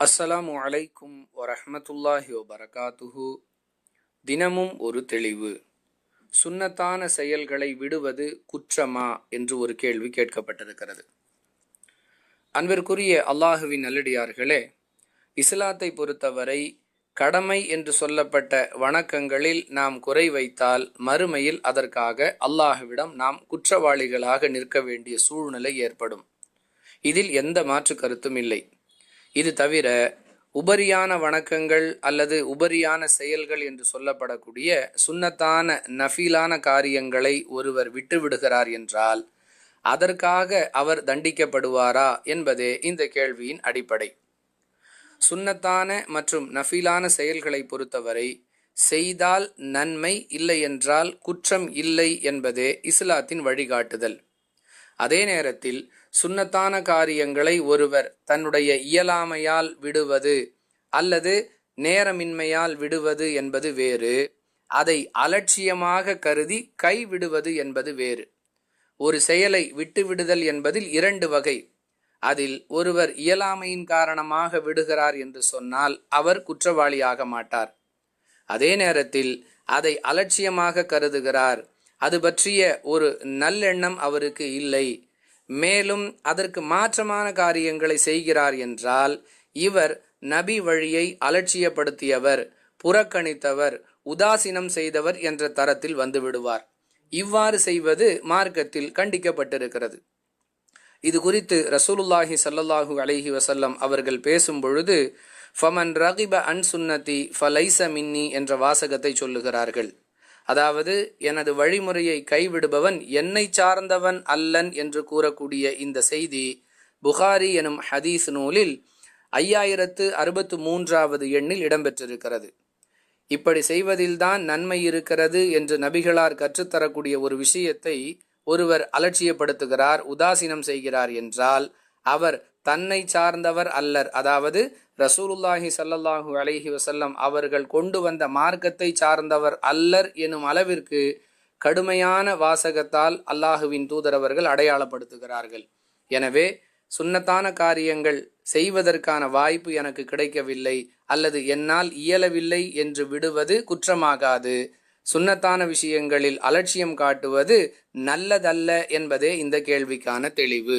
அஸ்ஸலாமு அலைக்கும் வரஹமத்துல்லாஹி வபரகாத்துஹு. தினமும் ஒரு தெளிவு. சுன்னத்தான செயல்களை விடுவது குற்றமா என்று ஒரு கேள்வி கேட்கப்பட்டிருக்கிறது. அன்பிற்குரிய அல்லாஹுவின் நல்லடியார்களே இஸ்லாத்தை பொறுத்தவரை கடமை என்று சொல்லப்பட்ட வணக்கங்களில் நாம் குறை வைத்தால் மறுமையில் அதற்காக அல்லாஹுவிடம் நாம் குற்றவாளிகளாக நிற்க வேண்டிய சூழ்நிலை ஏற்படும். இதில் எந்த மாற்று கருத்தும் இல்லை. இது தவிர உபரியான வணக்கங்கள் அல்லது உபரியான செயல்கள் என்று சொல்லப்படக்கூடிய சுன்னத்தான நஃபீலான காரியங்களை ஒருவர் விட்டுவிடுகிறார் என்றால் அதற்காக அவர் தண்டிக்கப்படுவாரா என்பதே இந்த கேள்வியின் அடிப்படை. சுன்னத்தான மற்றும் நஃபீலான செயல்களை பொறுத்தவரை செய்தால் நன்மை இல்லை என்றால் குற்றம் இல்லை என்பதே இஸ்லாத்தின் வழிகாட்டுதல். அதே நேரத்தில் சுன்னத்தான காரியங்களை ஒருவர் தன்னுடைய இயலாமையால் விடுவது அல்லது நேரமின்மையால் விடுவது என்பது வேறு. அதை அலட்சியமாக கருதி கைவிடுவது என்பது வேறு. ஒரு செயலை விட்டுவிடுதல் என்பதில் இரண்டு வகை. அதில் ஒருவர் இயலாமையின் காரணமாக விடுகிறார் என்று சொன்னால் அவர் குற்றவாளியாக மாட்டார். அதே நேரத்தில் அதை அலட்சியமாக கருதுகிறார் அது பற்றிய ஒரு நல்லெண்ணம் அவருக்கு இல்லை. மேலும் அதற்கு மாற்றமான காரியங்களை செய்கிறார் என்றால் இவர் நபி வழியை அலட்சியப்படுத்தியவர் புறக்கணித்தவர் உதாசீனம் செய்தவர் என்ற தரத்தில் வந்துவிடுவார். இவ்வாறு செய்வது மார்க்கத்தில் கண்டிக்கப்பட்டிருக்கிறது. இது குறித்து ரசூலுல்லாஹி சல்லல்லாஹு அலஹி வசல்லம் அவர்கள் பேசும் பொழுது ஃபமன் ரகிப அன் சுன்னதி ஃபலைச மின்னி என்ற வாசகத்தை சொல்லுகிறார்கள். அதாவது எனது வழிமுறையை கைவிடுபவன் என்னை சார்ந்தவன் அல்லன் என்று கூறக்கூடிய இந்த செய்தி புகாரி எனும் ஹதீஸ் நூலில் ஐயாயிரத்து அறுபத்து மூன்றாவது எண்ணில் இடம்பெற்றிருக்கிறது. இப்படி செய்வதில்தான் நன்மை இருக்கிறது என்று நபிகளார் கற்றுத்தரக்கூடிய ஒரு விஷயத்தை ஒருவர் அலட்சியப்படுத்துகிறார் உதாசீனம் செய்கிறார் என்றால் அவர் தன்னை சார்ந்தவர் அல்லர். அதாவது ரசூலுல்லாஹி சல்லல்லாஹு அலஹி வசல்லம் அவர்கள் கொண்டு வந்த மார்க்கத்தை சார்ந்தவர் அல்லர் எனும் அளவிற்கு கடுமையான வாசகத்தால் அல்லாஹுவின் தூதரவர்கள் அடையாளப்படுத்துகிறார்கள். எனவே சுன்னத்தான காரியங்கள் செய்வதற்கான வாய்ப்பு எனக்கு கிடைக்கவில்லை அல்லது என்னால் இயலவில்லை என்று விடுவது குற்றமாகாது. சுன்னத்தான விஷயங்களில் அலட்சியம் காட்டுவது நல்லதல்ல என்பதே இந்த கேள்விக்கான தெளிவு.